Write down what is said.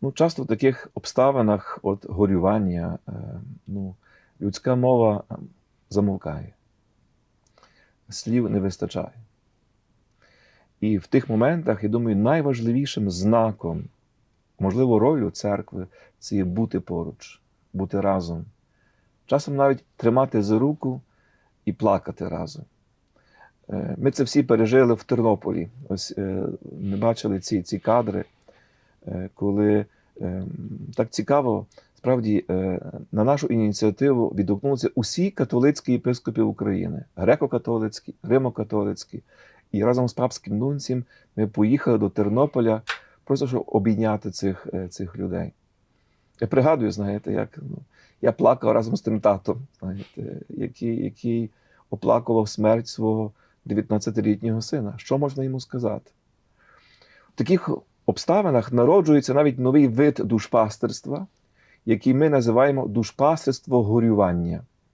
Ну, часто в таких обставинах от горювання, е, ну, людська мова е, замовкає, слів не вистачає. І в тих моментах, я думаю, найважливішим знаком, можливо, ролью церкви це є бути поруч, бути разом. Часом навіть тримати за руку і плакати разом. Е, Ми це всі пережили в Тернополі. Ось ми бачили ці, ці кадри, коли е, так цікаво, справді е, на нашу ініціативу відгукнулися усі католицькі єпископи України: греко-католицькі, римо-католицькі. І разом з папським нунцем ми поїхали до Тернополя, просто щоб обійняти цих, е, цих людей. Я пригадую, знаєте, як ну, я плакав разом з тим татом, знаєте, який, який оплакував смерть свого 19-літнього сина. Що можна йому сказати? В таких обставинах народжується навіть новий вид душпастерства, який ми називаємо душпастерство горювання.